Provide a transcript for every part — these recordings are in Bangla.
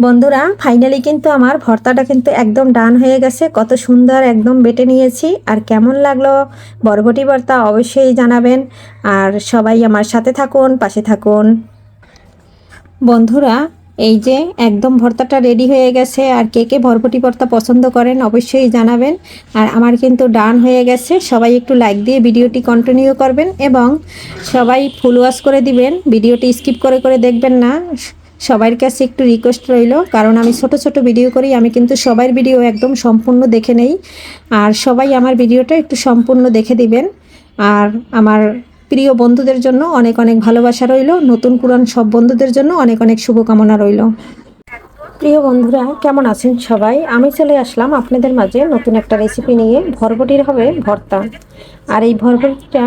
বন্ধুরা ফাইনালি কিন্তু আমার ভর্তাটা কিন্তু একদম ডান হয়ে গেছে। কত সুন্দর একদম বেটে নিয়েছি। আর কেমন লাগল? বরবটি ভর্তা অবশ্যই জানাবেন। আর সবাই আমার সাথে থাকুন, পাশে থাকুন। বন্ধুরা, এই যে একদম ভর্তাটা রেডি হয়ে গেছে। আর কে কে ভরবটি ভর্তা পছন্দ করেন অবশ্যই জানাবেন। আর আমার কিন্তু ডান হয়ে গেছে। সবাই একটু লাইক দিয়ে ভিডিওটি কন্টিনিউ করবেন এবং সবাই ফুল ওয়াশ করে দিবেন। ভিডিওটি স্কিপ করে করে দেখবেন না। সবার কাছে একটু রিকোয়েস্ট রইল, কারণ আমি ছোট ছোট ভিডিও করি, আমি কিন্তু সবার ভিডিও একদম সম্পূর্ণ দেখে নেই। আর সবাই আমার ভিডিওটা একটু সম্পূর্ণ দেখে দিবেন। আর আমার প্রিয় বন্ধুদের জন্য অনেক অনেক ভালোবাসা রইল, নতুন পুরান সব বন্ধুদের জন্য অনেক অনেক শুভকামনা রইল। প্রিয় বন্ধুরা, কেমন আছেন সবাই? আমি চলে আসলাম আপনাদের মাঝে নতুন একটা রেসিপি নিয়ে। ভরবটির হবে ভর্তা। আর এই ভরবটিটা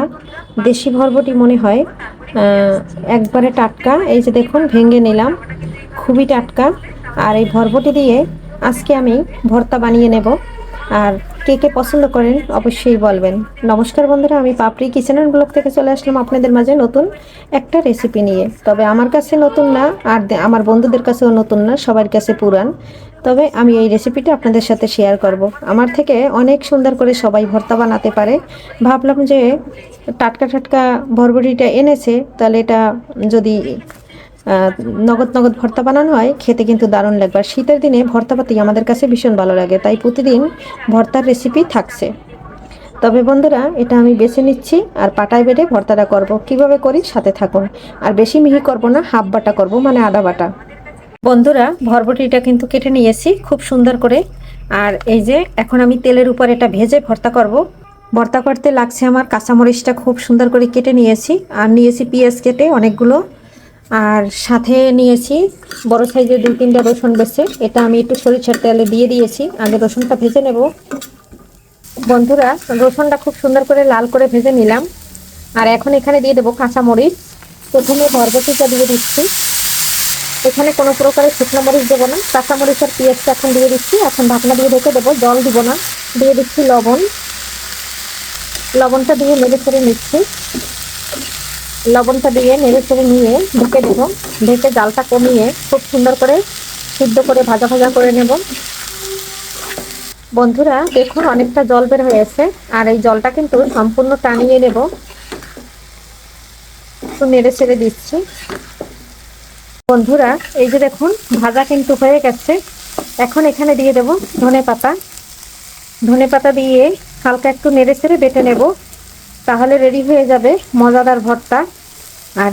দেশি ভরবটি মনে হয়। একবারে টাটকা। এই যে দেখুন, ভেঙে নিলাম। খুবই টাটকা। আর এই ভরবটি দিয়ে আজকে আমি ভর্তা বানিয়ে নেব। আর কে কে পছন্দ করেন, অবশ্যই বলবেন। নমস্কার বন্ধুরা, আমি পাপড়ি কিচেনের ব্লগ থেকে চলে আসলাম আপনাদের মাঝে নতুন একটা রেসিপি নিয়ে। তবে আমার কাছে নতুন না, আর আমার বন্ধুদের কাছেও নতুন না, সবার কাছে পুরান। তবে আমি এই রেসিপিটা আপনাদের সাথে শেয়ার করব। আমার থেকে অনেক সুন্দর করে সবাই ভর্তা বানাতে পারে। ভাবলাম যে টাটকা টাটকা ভরভরিটা এনেছে, তাহলে এটা যদি নগদ নগদ ভর্তা বানানো হয়, খেতে কিন্তু দারুণ লাগবে। আর শীতের দিনে ভর্তাপাতি আমাদের কাছে ভীষণ ভালো লাগে, তাই প্রতিদিন ভর্তার রেসিপি থাকছে। তবে বন্ধুরা, এটা আমি বেছে নিচ্ছি আর পাটায় বেটে ভর্তাটা করব। কীভাবে করি? সাথে থাকুন। আর বেশি মিহি করব না, হাফ বাটা করব মানে আদা বাটা। বন্ধুরা, ভরবটিটা কিন্তু কেটে নিয়েছি খুব সুন্দর করে। আর এই যে, এখন আমি তেলের উপর এটা ভেজে ভর্তা করব। ভর্তা করতে লাগছে আমার কাঁচামরিচটা খুব সুন্দর করে কেটে নিয়েছি। আর নিয়েছি পেঁয়াজ কেটে অনেকগুলো। আর সাথে নিয়েছি বড় সাইজের দুই তিনটা রসুন বেছে। এটা আমি একটু সরিষার তেলে দিয়ে দিয়েছি। আগে রসুনটা ভেজে নেব। বন্ধুরা, রসুনটা খুব সুন্দর করে লাল করে ভেজে নিলাম। আর এখন এখানে দিয়ে দেবো কাঁচামরিচ। প্রথমে বরবটিটা দিয়ে দিচ্ছি। এখানে কোনো প্রকারের শুকনো মরিচ দেবো না। কাঁচামরিচ আর পেঁয়াজটা এখন দিয়ে দিচ্ছি। এখন ঢাকনা দিয়ে ঢেকে দেবো। জল দিব না। দিয়ে দিচ্ছি লবণ। লবণটা দিয়ে নেড়ে ফেড়ে নিচ্ছি। লবণটা দিয়ে নেড়ে ফেড়ে নিয়ে ঢেকে দেবো। ঢেকে জালটা কমিয়ে খুব সুন্দর করে সিদ্ধ করে ভাজা ভাজা করে নেব। বন্ধুরা, দেখুন অনেকটা জল বের হয়েছে আর এই জলটা কিন্তু সম্পূর্ণ টানিয়ে নেব। নেড়ে ছেড়ে দিচ্ছি। বন্ধুরা, এই যে দেখুন, ভাজা কিন্তু হয়ে গেছে। এখন এখানে দিয়ে দেব ধনে পাতা। ধনে পাতা দিয়ে হালকা একটু নেড়ে ছেড়ে বেটে নেব। তাহলে রেডি হয়ে যাবে মজাদার ভর্তা। আর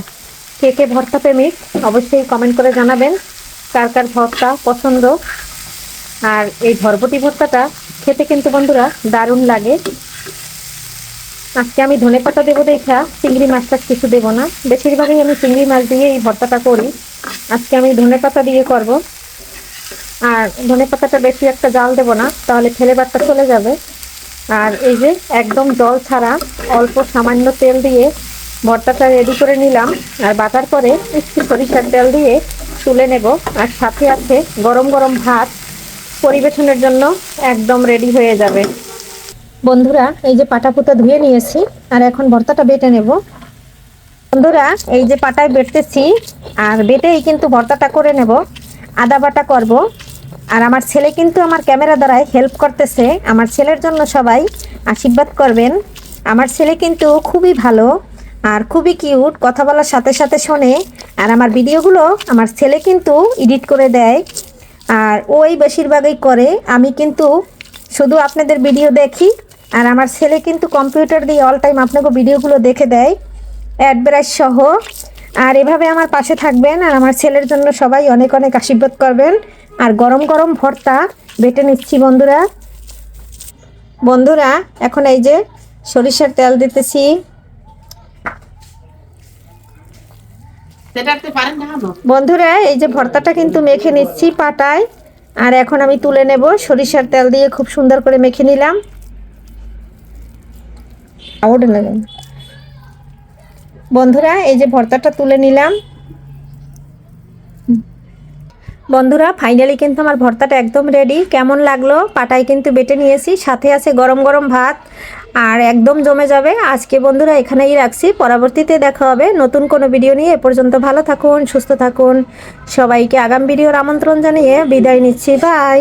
কে কে ভর্তা প্রেমিক, অবশ্যই কমেন্ট করে জানাবেন কার কার ভর্তা পছন্দ। আর এই ভরবটি ভর্তাটা খেতে কিন্তু বন্ধুরা দারুণ লাগে। আজকে আমি ধনে পাতা দেবো দেখা, চিংড়ি মাছটা কিছু দেবো না। বেশিরভাগই আমি চিংড়ি মাছ দিয়ে এই ভর্তাটা করি। আজকে আমি ধনে পাতা দিয়ে করব। আর ধনে পাতাটা বেশি একটা জাল দেবো না, তাহলে ফ্লেভারটা চলে যাবে। আর এই যে একদম জল ছাড়া অল্প সামান্য তেল দিয়ে ভর্তাটা রেডি করে নিলাম। আর বাটার পরে একটু সরিষার তেল দিয়ে তুলে নেব। আর সাথে আছে গরম গরম ভাত। পরিবেশনের জন্য একদম রেডি হয়ে যাবে। বন্ধুরা, এই যে পাটা পুতা ধুয়ে নিয়েছি। আর এখন ভর্তাটা বেটে নেব। বন্ধুরা, এই যে পাটায় বেটতেছি আর বেটেই কিন্তু ভর্তাটা করে নেব, আদা বাটা করব। আর আমার ছেলে কিন্তু আমার ক্যামেরা দ্বারাই হেল্প করতেছে, আমার ছেলের জন্য সবাই আশীর্বাদ করবেন। আমার ছেলে কিন্তু খুবই ভালো আর খুবই কিউট, কথা বলার সাথে সাথে শোনে। আর আমার ভিডিওগুলো আমার ছেলে কিন্তু এডিট করে দেয়। আর ওই বেশিরভাগই করে, আমি কিন্তু শুধু আপনাদের ভিডিও দেখি। আর আমার ছেলে কিন্তু কম্পিউটার দিয়ে অল টাইম আপনাকে ভিডিওগুলো দেখে দেয়। অ্যাডভাইস সহ। আর এভাবে আমার পাশে থাকবেন আর আমার ছেলের জন্য সবাই অনেক অনেক আশীর্বাদ করবেন। আর গরম গরম ভর্তা বেটে নিচ্ছি বন্ধুরা। বন্ধুরা এখন এই যে সরিষার তেল দিতেছি? বন্ধুরা এই যে ভর্তাটা কিন্তু মেখে নিচ্ছি পাটায়। আর এখন আমি তুলে নেব সরিষার তেল দিয়ে খুব সুন্দর করে মেখে নিলাম। আউট কেন? বন্ধুরা, এই যে ভর্তাটা তুলে নিলাম। বন্ধুরা ফাইনালি কিন্তু আমার ভর্তাটা একদম রেডি কেমন লাগল? পাটায় কিন্তু বেটে নিয়েছি। সাথে আছে গরম গরম ভাত। আর একদম জমে যাবে। আজকে বন্ধুরা এখানেই রাখছি। পরবর্তীতে দেখা হবে। নতুন কোনো ভিডিও নিয়ে। এ পর্যন্ত ভালো থাকুন, সুস্থ থাকুন। সবাইকে আগাম ভিডিওর আমন্ত্রণ জানিয়ে বিদায় নিচ্ছি। বাই